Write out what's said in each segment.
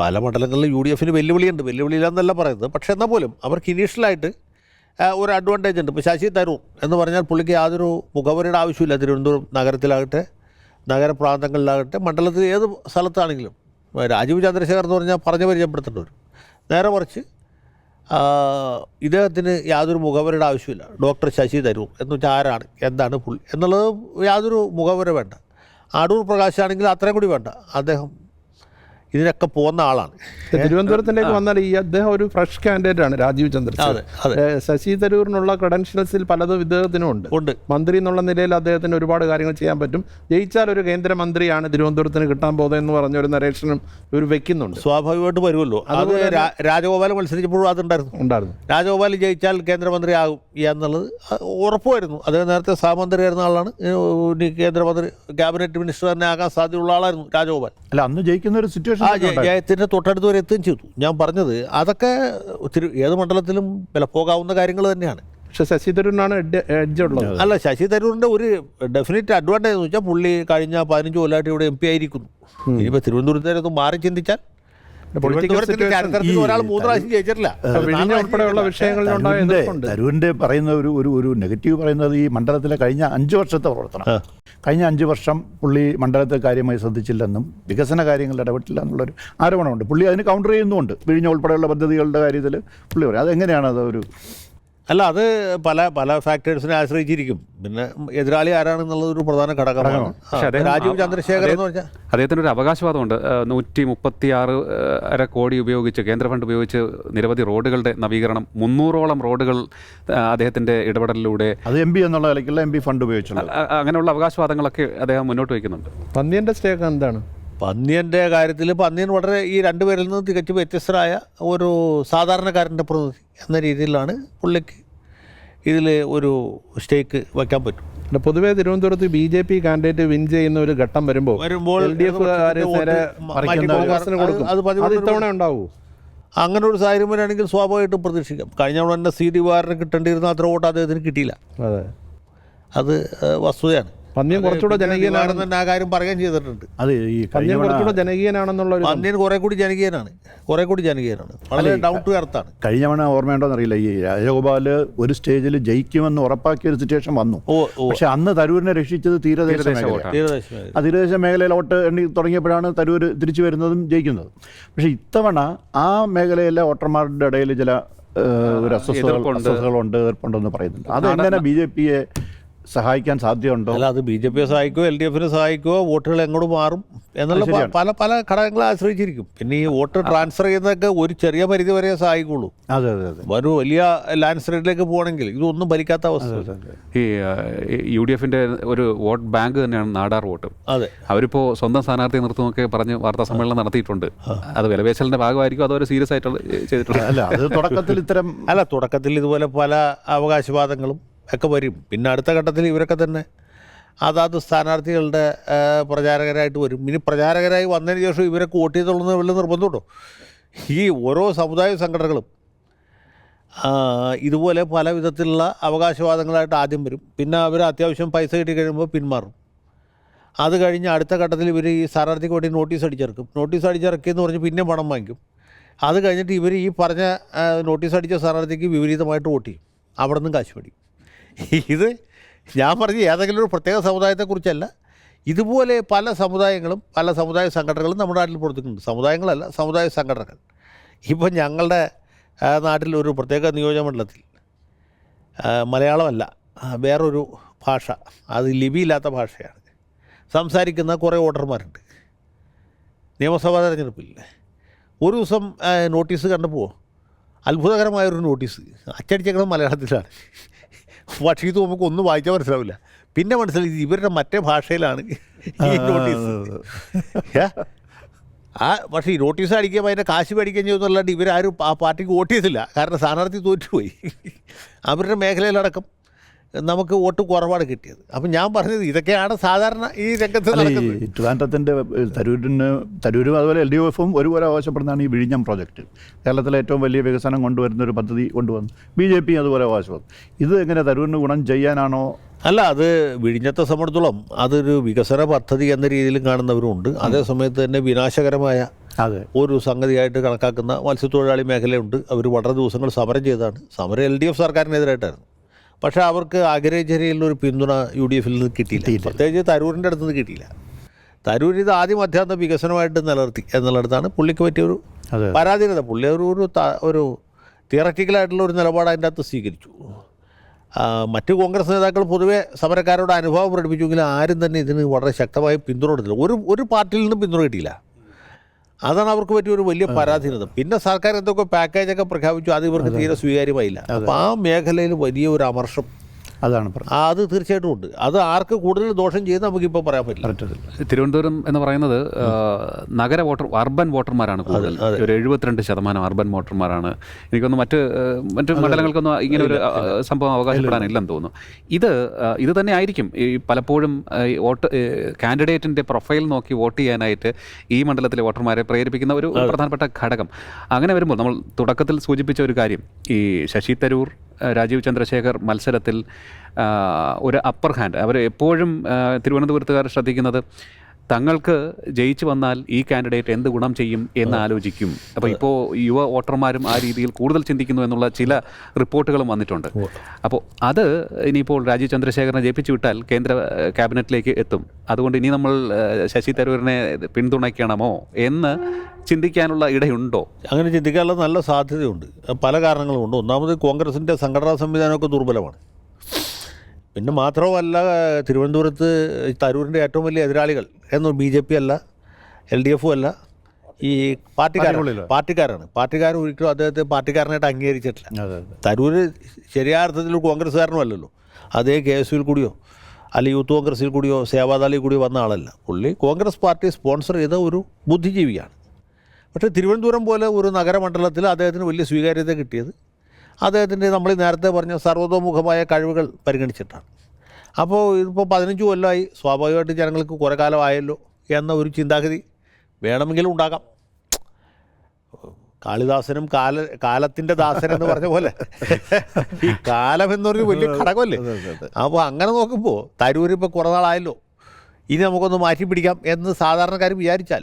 പല മണ്ഡലങ്ങളിലും U D എഫിന് വെല്ലുവിളിയുണ്ട്. വെല്ലുവിളിയില്ലെന്നല്ല പറയുന്നത്. പക്ഷേ എന്നാൽ പോലും അവർക്ക് ഇനീഷ്യലായിട്ട് ഒരു അഡ്വാന്റേജ് ഉണ്ട്. ഇപ്പോൾ ശശി തരൂർ എന്ന് പറഞ്ഞാൽ പുള്ളിക്ക് യാതൊരു മുഖവരയുടെ ആവശ്യമില്ല തിരുവനന്തപുരം നഗരത്തിലാകട്ടെ നഗരപ്രാന്തങ്ങളിലാകട്ടെ മണ്ഡലത്തിൽ ഏത് സ്ഥലത്താണെങ്കിലും. രാജീവ് ചന്ദ്രശേഖർ എന്ന് പറഞ്ഞാൽ പറഞ്ഞു പരിചയപ്പെടുത്തേണ്ടി വരും നേരെ മറിച്ച് ഇദ്ദേഹത്തിന് യാതൊരു മുഖവരയുടെ ആവശ്യമില്ല ഡോക്ടർ ശശി തരൂർ എന്ന് വെച്ചാൽ ആരാണ് എന്താണ് പുള്ളി എന്നുള്ളത് യാതൊരു മുഖവര വേണ്ട. അടൂർ പ്രകാശാണെങ്കിൽ അത്രയും കൂടി വേണ്ട. അദ്ദേഹം ഇതിനൊക്കെ പോകുന്ന ആളാണ്. തിരുവനന്തപുരത്തിലേക്ക് വന്നാൽ ഈ അദ്ദേഹം ഒരു ഫ്രഷ് കാൻഡിഡേറ്റ് ആണ് രാജീവ് ചന്ദ്ര ശശി തരൂരിനുള്ള ക്രെഡൻഷ്യൽസിൽ പലതും ഇദ്ദേഹത്തിനും ഉണ്ട്. ഉണ്ട്. മന്ത്രി എന്നുള്ള നിലയിൽ അദ്ദേഹത്തിന് ഒരുപാട് കാര്യങ്ങൾ ചെയ്യാൻ പറ്റും. ജയിച്ചാൽ ഒരു കേന്ദ്രമന്ത്രിയാണ് തിരുവനന്തപുരത്തിന് കിട്ടാൻ പോകുന്നത് എന്ന് പറഞ്ഞ ഒരു നരേഷനും ഇവർ വെക്കുന്നുണ്ട്. സ്വാഭാവികമായിട്ട് വരുമല്ലോ. അത് രാജഗോപാൽ മത്സരിച്ചപ്പോഴും അതുണ്ടായിരുന്നു. ഉണ്ടായിരുന്നു. രാജഗോപാൽ ജയിച്ചാൽ കേന്ദ്രമന്ത്രിയാകും എന്നുള്ളത് ഉറപ്പുമായിരുന്നു അദ്ദേഹം നേരത്തെ സഹമന്ത്രിയായിരുന്ന ആളാണ്. കേന്ദ്രമന്ത്രി ക്യാബിനറ്റ് മിനിസ്റ്റർ തന്നെ ആകാൻ സാധ്യതയുള്ള ആളായിരുന്നു രാജഗോപാൽ. അല്ല അന്ന് ജയിക്കുന്ന ഒരു സിറ്റുവേഷൻ ജയത്തിന്റെ തൊട്ടടുത്ത് വരെ എത്തുകയും ചെയ്തു. ഞാൻ പറഞ്ഞത് അതൊക്കെ ഒത്തിരി ഏത് മണ്ഡലത്തിലും വില പോകാവുന്ന കാര്യങ്ങൾ തന്നെയാണ്. പക്ഷെ ശശി തരൂരിനാണ് എഡ്ജ് ഉള്ളത്. അല്ല ശശി തരൂരിന്റെ ഒരു ഡെഫിനറ്റ് അഡ്വാന്റേജ് എന്ന് വെച്ചാൽ പുള്ളി കഴിഞ്ഞ പതിനഞ്ച് കൊല്ലമായിട്ട് ഇവിടെ എം പി ആയിരിക്കുന്നു. ഇനിയിപ്പോൾ തിരുവനന്തപുരത്തേക്ക് മാറി ചിന്തിച്ചാൽ ഉൾപ്പെടെയുള്ള തരൂരിന്റെ പറയുന്ന ഒരു ഒരു ഒരു നെഗറ്റീവ് പറയുന്നത് ഈ മണ്ഡലത്തിലെ കഴിഞ്ഞ അഞ്ച് വർഷത്തെ പ്രവർത്തനം. കഴിഞ്ഞ അഞ്ച് വർഷം പുള്ളി മണ്ഡലത്തെ കാര്യമായി ശ്രദ്ധിച്ചില്ലെന്നും വികസന കാര്യങ്ങളിൽ ഇടപെട്ടില്ല എന്നുള്ളൊരു ആരോപണമുണ്ട്. പുള്ളി അതിന് കൗണ്ടർ ചെയ്യുന്നുമുണ്ട്. വിഴിഞ്ഞ ഉൾപ്പെടെയുള്ള പദ്ധതികളുടെ കാര്യത്തിൽ പുള്ളി പറയും. അതെങ്ങനെയാണ് അത് ഒരു അല്ല അത് പല പല ഫാക്ടേഴ്സിനെ ആശ്രയിച്ചിരിക്കും. പിന്നെ എതിരാളി ആരാണെന്നുള്ളത് ഒരു പ്രധാന ഘടകമാണ്. രാജീവ് ചന്ദ്രശേഖരൻ ചന്ദ്രശേഖർ എന്ന് പറഞ്ഞാൽ അദ്ദേഹത്തിന് ഒരു അവകാശവാദമുണ്ട്. നൂറ്റി മുപ്പത്തി ആറ് അര കോടി ഉപയോഗിച്ച് കേന്ദ്ര ഫണ്ട് ഉപയോഗിച്ച് നിരവധി റോഡുകളുടെ നവീകരണം മുന്നൂറോളം റോഡുകൾ അദ്ദേഹത്തിന്റെ ഇടപെടലിലൂടെ അത് എം പി എന്നുള്ള നിലയ്ക്കുള്ള എം പി ഫണ്ട് ഉപയോഗിച്ചുള്ള അങ്ങനെയുള്ള അവകാശവാദങ്ങളൊക്കെ അദ്ദേഹം മുന്നോട്ട് വയ്ക്കുന്നുണ്ട്. പന്നിയുടെ സ്റ്റേക്ക് എന്താണ്? പന്നിയന്റെ കാര്യത്തിൽ പന്നിയൻ വളരെ ഈ രണ്ടുപേരിൽ നിന്ന് തികച്ചും വ്യത്യസ്തരായ ഒരു സാധാരണക്കാരന്റെ പ്രതിനിധി എന്ന രീതിയിലാണ് പുള്ളിക്ക് ഇതിൽ ഒരു സ്റ്റേക്ക് വയ്ക്കാൻ പറ്റും. പിന്നെ പൊതുവേ തിരുവനന്തപുരത്ത് B J P candidate win ചെയ്യുന്ന ഒരു ഘട്ടം വരുമ്പോൾ എൽ ഡി എഫ് ഇത്തവണ ഉണ്ടാവൂ? അങ്ങനെ ഒരു സാഹചര്യം വരികയാണെങ്കിൽ സ്വാഭാവികമായിട്ടും പ്രതീക്ഷിക്കാം. കഴിഞ്ഞ തവണ തന്നെ സി ഡി വാറിന് കിട്ടേണ്ടിയിരുന്ന അത്ര വോട്ട് അദ്ദേഹത്തിന് കിട്ടിയില്ല. അതെ. അത് വസ്തുതയാണ്. പന്ന്യൻ കുറച്ചുകൂടെ ജനകീയനാണെന്ന് ആ കാര്യം പറയുകയും ചെയ്തിട്ടുണ്ട്. അത് ഈ പന്നിയും പന്ന്യൻ കുറച്ചുകൂടെ ജനകീയനാണെന്നുള്ള ഒരു പന്നിയൻ കുറെ കൂടി ജനകീയനാണ്. കുറെ കൂടി ജനകീയനാണ്. വളരെ ഡൗൺ ടു എർത്താണ് കഴിഞ്ഞ തവണ ഓർമ്മയുണ്ടോന്ന് അറിയില്ല ഈ രാജഗോപാൽ ഒരു സ്റ്റേജിൽ ജയിക്കുമെന്ന് ഉറപ്പാക്കിയ ഒരു സിറ്റുവേഷൻ വന്നു. പക്ഷെ അന്ന് തരൂരിനെ രക്ഷിച്ചത് തീരദേശ മേഖല. ആ തീരദേശ മേഖലയിലോട്ട് എണ്ണി തുടങ്ങിയപ്പോഴാണ് തരൂർ തിരിച്ചു വരുന്നതും ജയിക്കുന്നതും. പക്ഷേ ഇത്തവണ ആ മേഖലയിലെ വോട്ടർമാരുടെ ഇടയിൽ ചില ഒരു അസ്വസ്ഥതകൾ അസ്വസ്ഥതകളുണ്ട് എതിർപ്പുണ്ടെന്ന് പറയുന്നുണ്ട്. അത് എങ്ങനെ ബി ജെ പിയെ സഹായിക്കാൻ സാധ്യതയുണ്ടോ? അല്ല അത് ബി ജെ പിയെ സഹായിക്കുമോ എൽ ഡി എഫിനെ സഹായിക്കുമോ വോട്ടുകൾ എങ്ങോട്ട് മാറും എന്നുള്ള പല പല ഘടകങ്ങളെ ആശ്രയിച്ചിരിക്കും. പിന്നെ ഈ വോട്ട് ട്രാൻസ്ഫർ ചെയ്യുന്നതൊക്കെ ഒരു ചെറിയ പരിധി വരെ സഹായിക്കുള്ളൂ. അതെ അതെ അതെ. ഒരു വലിയ ലാൻഡ് സ്ലൈഡിലേക്ക് പോകണമെങ്കിൽ ഇതൊന്നും ഭരിക്കാത്ത അവസ്ഥ. ഈ യു ഡി എഫിന്റെ ഒരു വോട്ട് ബാങ്ക് തന്നെയാണ് നാടാർ വോട്ട്. അതെ. അവരിപ്പോൾ സ്വന്തം സ്ഥാനാർത്ഥി നിർത്തുമൊക്കെ പറഞ്ഞ് വാർത്താ സമ്മേളനം നടത്തിയിട്ടുണ്ട്. അത് വിലപേശലിന്റെ ഭാഗമായിരിക്കും അതോ സീരിയസ് ആയിട്ടുള്ള ചെയ്തിട്ടുണ്ട് അല്ല അത് തുടക്കത്തിൽ ഇത്തരം അല്ല തുടക്കത്തിൽ ഇതുപോലെ പല അവകാശവാദങ്ങളും ഒക്കെ വരും. പിന്നെ അടുത്ത ഘട്ടത്തിൽ ഇവരൊക്കെ തന്നെ അതാത് സ്ഥാനാർത്ഥികളുടെ പ്രചാരകരായിട്ട് വരും. ഇനി പ്രചാരകരായി വന്നതിന് ശേഷം ഇവരൊക്കെ വോട്ട് ചെയ്തോളുന്ന വലിയ നിർബന്ധമുണ്ടോ ഈ ഓരോ സമുദായ സംഘടനകളും ഇതുപോലെ പല വിധത്തിലുള്ള അവകാശവാദങ്ങളായിട്ട് ആദ്യം വരും. പിന്നെ അവർ അത്യാവശ്യം പൈസ കിട്ടി കഴിയുമ്പോൾ പിന്മാറും. അത് കഴിഞ്ഞ് അടുത്ത ഘട്ടത്തിൽ ഇവർ ഈ സ്ഥാനാർത്ഥിക്ക് വേണ്ടി നോട്ടീസ് അടിച്ചിറക്കും. നോട്ടീസ് അടിച്ചിറക്കിയെന്ന് പറഞ്ഞ് പിന്നെ പണം വാങ്ങിക്കും. അത് കഴിഞ്ഞിട്ട് ഇവർ ഈ പറഞ്ഞ നോട്ടീസ് അടിച്ച സ്ഥാനാർത്ഥിക്ക് വിപരീതമായിട്ട് വോട്ട് ചെയ്യും. അവിടെ നിന്നും കാശ് മേടിക്കും ഇത് ഞാൻ പറഞ്ഞ ഏതെങ്കിലും ഒരു പ്രത്യേക സമുദായത്തെക്കുറിച്ചല്ല ഇതുപോലെ പല സമുദായങ്ങളും പല സമുദായ സംഘടനകളും നമ്മുടെ നാട്ടിൽ പ്രവർത്തിക്കുന്നുണ്ട്. സമുദായങ്ങളല്ല സമുദായ സംഘടനകൾ. ഇപ്പം ഞങ്ങളുടെ നാട്ടിൽ ഒരു പ്രത്യേക നിയോജകമണ്ഡലത്തിൽ മണ്ഡലത്തിൽ മലയാളമല്ല വേറൊരു ഭാഷ അത് ലിപിയില്ലാത്ത ഭാഷയാണ്. സംസാരിക്കുന്ന കുറേ വോട്ടർമാരുണ്ട്. നിയമസഭാ തെരഞ്ഞെടുപ്പിൽ. ഒരു ദിവസം നോട്ടീസ് കണ്ടപ്പോൾ അത്ഭുതകരമായൊരു നോട്ടീസ്. അച്ചടിച്ചേക്കുന്നത് മലയാളത്തിലാണ്. പക്ഷേ ഇത് നമുക്ക് ഒന്നും വായിച്ചാൽ മനസ്സിലാവില്ല. പിന്നെ മനസ്സിലായി ഇവരുടെ മറ്റേ ഭാഷയിലാണ് ഈ നോട്ടീസ്? ആ പക്ഷേ ഈ നോട്ടീസ് അടിക്കുമ്പോൾ അതിന്റെ കാശ് മേടിക്കുകയും ചെയ്യുന്നല്ലാണ്ട് ഇവരാരും ആ പാർട്ടിക്ക് വോട്ട് ചെയ്തില്ല. കാരണം സ്ഥാനാർത്ഥി തോറ്റുപോയി. അവരുടെ മേഖലയിലടക്കം. നമുക്ക് വോട്ട് കുറവാണ് കിട്ടിയത്. അപ്പം ഞാൻ പറഞ്ഞത് ഇതൊക്കെയാണ് സാധാരണ ഈ രംഗത്ത് നടക്കുന്നത്. ട്രിവാൻഡ്രത്തിന്റെ തരൂരിന് തരൂരും അതുപോലെ എൽ ഡി എഫും ഒരുപോലെ ആവശ്യപ്പെടുന്നതാണ് ഈ വിഴിഞ്ഞം പ്രോജക്റ്റ് കേരളത്തിലെ ഏറ്റവും വലിയ വികസനം കൊണ്ടുവരുന്ന ഒരു പദ്ധതി കൊണ്ടുവന്നു. ബി ജെ പി അതുപോലെ ആവശ്യപ്പെടും ഇത് എങ്ങനെ തരൂരിന് ഗുണം ചെയ്യാനാണോ? അല്ല അത് വിഴിഞ്ഞത്തെ സംബന്ധിച്ചോളം അതൊരു വികസന പദ്ധതി എന്ന രീതിയിലും കാണുന്നവരുമുണ്ട്. അതേ സമയത്ത് തന്നെ വിനാശകരമായ അതെ. ഒരു സംഗതിയായിട്ട് കണക്കാക്കുന്ന മത്സ്യത്തൊഴിലാളി മേഖലയുണ്ട്. അവർ വളരെ ദിവസങ്ങൾ സമരം ചെയ്തതാണ്. സമരം എൽ ഡി എഫ് സർക്കാരിനെതിരായിട്ടായിരുന്നു. പക്ഷേ അവർക്ക് ആഗ്രഹിച്ചരിയുള്ള ഒരു പിന്തുണ യു ഡി എഫിൽ നിന്ന് കിട്ടിയില്ല. പ്രത്യേകിച്ച് തരൂരിന്റെ അടുത്ത് നിന്ന് കിട്ടിയില്ല. തരൂർ ഇത് ആദ്യം അധ്യാത്മ വികസനമായിട്ട് നിലനിർത്തി എന്നുള്ളിടത്താണ് പുള്ളിക്ക് പറ്റിയൊരു ഒരു പരാധീനത. പുള്ളി ഒരു ഒരു ഒരു തിയററ്റിക്കലായിട്ടുള്ള ഒരു നിലപാട് അതിന്റെ അകത്ത് സ്വീകരിച്ചു. മറ്റ് കോൺഗ്രസ് നേതാക്കൾ പൊതുവെ സമരക്കാരോട് അനുഭവം പ്രകടിപ്പിച്ചുവെങ്കിലും ആരും തന്നെ ഇതിന് വളരെ ശക്തമായി പിന്തുണ കൊടുത്തില്ല. ഒരു ഒരു പാർട്ടിയിൽ നിന്നും പിന്തുണ കിട്ടിയില്ല. അതാണ് അവർക്ക് പറ്റിയ ഒരു വലിയ പരാധീനത. പിന്നെ സർക്കാർ എന്തൊക്കെ പാക്കേജൊക്കെ പ്രഖ്യാപിച്ചു അത് ഇവർക്ക് തീരെ സ്വീകാര്യമായില്ല. അപ്പോൾ ആ മേഖലയിൽ വലിയ ഒരു അമർഷം അതാണ് അത് തീർച്ചയായിട്ടും ഉണ്ട്. അത് ആർക്ക് കൂടുതൽ ദോഷം ചെയ്യുന്ന നമുക്കിപ്പോൾ പറയാൻ പറ്റില്ല. തിരുവനന്തപുരം എന്ന് പറയുന്നത് നഗര വോട്ടർ അർബൻ വോട്ടർമാരാണ് കൂടുതൽ. ഒരു എഴുപത്തിരണ്ട് ശതമാനം അർബൻ വോട്ടർമാരാണ്. എനിക്കൊന്ന് മറ്റ് മറ്റു മണ്ഡലങ്ങൾക്കൊന്നും ഇങ്ങനെ ഒരു സംഭവം അവകാശപ്പെടാനില്ലെന്ന് തോന്നുന്നു. ഇത് ഇത് തന്നെ ആയിരിക്കും. ഈ പലപ്പോഴും വോട്ട് കാൻഡിഡേറ്റിന്റെ പ്രൊഫൈൽ നോക്കി വോട്ട് ചെയ്യാനായിട്ട് ഈ മണ്ഡലത്തിലെ വോട്ടർമാരെ പ്രേരിപ്പിക്കുന്ന ഒരു പ്രധാനപ്പെട്ട ഘടകം. അങ്ങനെ വരുമ്പോൾ നമ്മൾ തുടക്കത്തിൽ സൂചിപ്പിച്ച ഒരു കാര്യം. ഈ ശശി തരൂർ രാജീവ് ചന്ദ്രശേഖർ മത്സരത്തിൽ ഒരു അപ്പർ ഹാൻഡ് അവർ എപ്പോഴും തിരുവനന്തപുരത്തുകാർ ശ്രദ്ധിക്കുന്നത് തങ്ങൾക്ക് ജയിച്ചു വന്നാൽ ഈ കാൻഡിഡേറ്റ് എന്ത് ഗുണം ചെയ്യും എന്ന് ആലോചിക്കും. അപ്പോൾ ഇപ്പോ യുവ വോട്ടർമാരും ആ രീതിയിൽ കൂടുതൽ ചിന്തിക്കുന്നു എന്നുള്ള ചില റിപ്പോർട്ടുകളും വന്നിട്ടുണ്ട്. അപ്പോൾ അത് ഇനിയിപ്പോൾ രാജീവ് ചന്ദ്രശേഖരനെ ജയിപ്പിച്ചു വിട്ടാൽ കേന്ദ്ര ക്യാബിനറ്റിലേക്ക് എത്തും. അതുകൊണ്ട് ഇനി നമ്മൾ ശശി തരൂരിനെ പിന്തുണയ്ക്കണമോ എന്ന് ചിന്തിക്കാനുള്ള ഇടയുണ്ടോ? അങ്ങനെ ചിന്തിക്കാനുള്ള നല്ല സാധ്യതയുണ്ട്. പല കാരണങ്ങളുമുണ്ട്. ഒന്നാമത് കോൺഗ്രസിന്റെ സംഘടനാ സംവിധാനമൊക്കെ ദുർബലമാണ്. പിന്നെ മാത്രവുമല്ല തിരുവനന്തപുരത്ത് തരൂരിന്റെ ഏറ്റവും വലിയ എതിരാളികൾ എന്ന് ബി ജെ പി അല്ല എൽ ഡി എഫും അല്ല ഈ പാർട്ടിക്കാരൻ പാർട്ടിക്കാരാണ്. പാർട്ടിക്കാരൻ ഒരിക്കലും അദ്ദേഹത്തെ പാർട്ടിക്കാരനായിട്ട് അംഗീകരിച്ചിട്ടില്ല. തരൂർ ശരിയായ അർത്ഥത്തിൽ കോൺഗ്രസ്സുകാരനും അല്ലല്ലോ അതേ കെ എസ് യുവിൽ കൂടിയോ അല്ലെങ്കിൽ യൂത്ത് കോൺഗ്രസിൽ കൂടിയോ സേവാദാലിൽ കൂടിയോ വന്ന ആളല്ല. പുള്ളി കോൺഗ്രസ് പാർട്ടി സ്പോൺസർ ചെയ്ത ഒരു ബുദ്ധിജീവിയാണ്. പക്ഷേ തിരുവനന്തപുരം പോലെ ഒരു നഗരമണ്ഡലത്തിൽ അദ്ദേഹത്തിന് വലിയ സ്വീകാര്യത കിട്ടിയത് അദ്ദേഹത്തിന്റെ നമ്മൾ നേരത്തെ പറഞ്ഞ സർവതോമുഖമായ കഴിവുകൾ പരിഗണിച്ചിട്ടാണ്. അപ്പോൾ ഇതിപ്പോൾ പതിനഞ്ച് കൊല്ലമായി സ്വാഭാവികമായിട്ട് ജനങ്ങൾക്ക് കുറേ കാലമായല്ലോ എന്ന ഒരു ചിന്താഗതി വേണമെങ്കിലും ഉണ്ടാകാം. കാളിദാസനും കാല കാലത്തിന്റെ ദാസൻ എന്ന് പറഞ്ഞ പോലെ. ഈ കാലം എന്നൊരു വലിയ ഘടകമല്ലേ? അപ്പോൾ അങ്ങനെ നോക്കുമ്പോൾ തരൂർ ഇപ്പോൾ കുറേ നാളായല്ലോ. ഇനി നമുക്കൊന്ന് മാറ്റി പിടിക്കാം എന്ന് സാധാരണക്കാർ വിചാരിച്ചാൽ.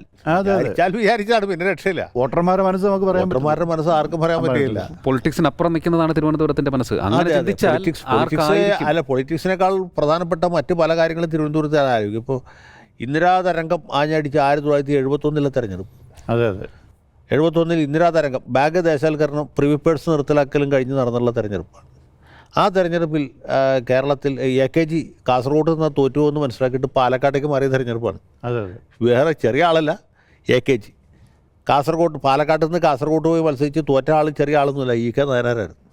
വിചാരിച്ചാണ് പിന്നെ രക്ഷയില്ല. വോട്ടർമാരുടെ മനസ്സ് നമുക്ക് പറയാം വോട്ടർമാരുടെ മനസ്സ് ആർക്കും പറയാൻ പറ്റില്ല. പൊളിറ്റിക്സിന് അപ്പുറം നിൽക്കുന്നതാണ് തിരുവനന്തപുരത്തിന്റെ മനസ്സ്. അങ്ങനെ ചിന്തിച്ചാൽ അല്ല പൊളിറ്റിക്സിനേക്കാൾ പ്രധാനപ്പെട്ട മറ്റ് പല കാര്യങ്ങളും തിരുവനന്തപുരത്ത് ആയിരിക്കും ഇപ്പോൾ ഇന്ദിരാ തരംഗം ആഞ്ഞടിച്ച ആയിരത്തി തൊള്ളായിരത്തി എഴുപത്തൊന്നിലെ തെരഞ്ഞെടുപ്പ്. അതെ അതെ. എഴുപത്തൊന്നിൽ ഇന്ദിരാ തരംഗം ബാഗ് ദേശാൽക്കരണം പ്രിവിപ്പേഴ്സ് നിർത്തലാക്കലും കഴിഞ്ഞ് നടന്നുള്ള തെരഞ്ഞെടുപ്പാണ്. ആ തെരഞ്ഞെടുപ്പിൽ കേരളത്തിൽ എ കെ ജി കാസർഗോഡ് നിന്ന് തോറ്റുപോകുമെന്ന് മനസ്സിലാക്കിയിട്ട് പാലക്കാട്ടേക്ക് മാറിയ തെരഞ്ഞെടുപ്പാണ്. അതെ വേറെ ചെറിയ ആളല്ല എ കെ ജി. കാസർഗോഡ് പാലക്കാട്ട് നിന്ന് കാസർഗോഡ് പോയി മത്സരിച്ച് തോറ്റ ആൾ ചെറിയ ആളൊന്നുമില്ല ഇ കെ നായനാരായിരുന്നു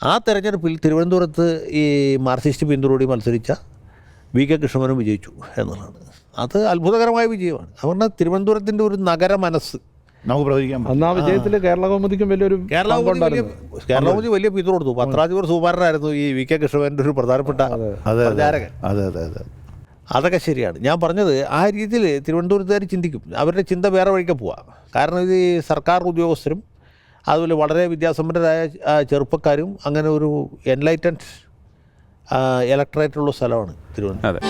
ആ തെരഞ്ഞെടുപ്പിൽ തിരുവനന്തപുരത്ത് ഈ മാർക്സിസ്റ്റ് പിന്തുണയോടി മത്സരിച്ച വി കെ കൃഷ്ണമനും വിജയിച്ചു എന്നുള്ളതാണ്. അത് അത്ഭുതകരമായ വിജയമാണ്. അതുകൊണ്ട് തിരുവനന്തപുരത്തിന്റെ ഒരു നഗര മനസ്സ് നമുക്ക് പ്രവചിക്കാൻ അന്നാ വിജയത്തിൽ കേരള കൗമുദിക്കും വലിയൊരു കേരള പങ്ക് കൗമുദി വലിയ കേരള കൗമുദി വലിയ പിന്തുണ കൊടുത്തു. പത്രാധിപർ സുകുമാരനായിരുന്നു ഈ വി കെ കൃഷ്ണമേന്റെ ഒരു പ്രധാനപ്പെട്ട അതെ. അതെ പ്രചാരകൻ. അതെ അതെ അതെ. അതൊക്കെ ശരിയാണ്. ഞാൻ പറഞ്ഞത് ആ രീതിയിൽ തിരുവനന്തപുരത്തുകാർ ചിന്തിക്കും. അവരുടെ ചിന്ത വേറെ വഴിക്ക് പോവാം. കാരണം ഇത് ഈ സർക്കാർ ഉദ്യോഗസ്ഥരും അതുപോലെ വളരെ വിദ്യാസമ്പന്നരായ ചെറുപ്പക്കാരും അങ്ങനെ ഒരു എൻലൈറ്റൻഡ് ഇലക്ട്രേറ്റുള്ള സ്ഥലമാണ് തിരുവനന്തപുരം. അതെ.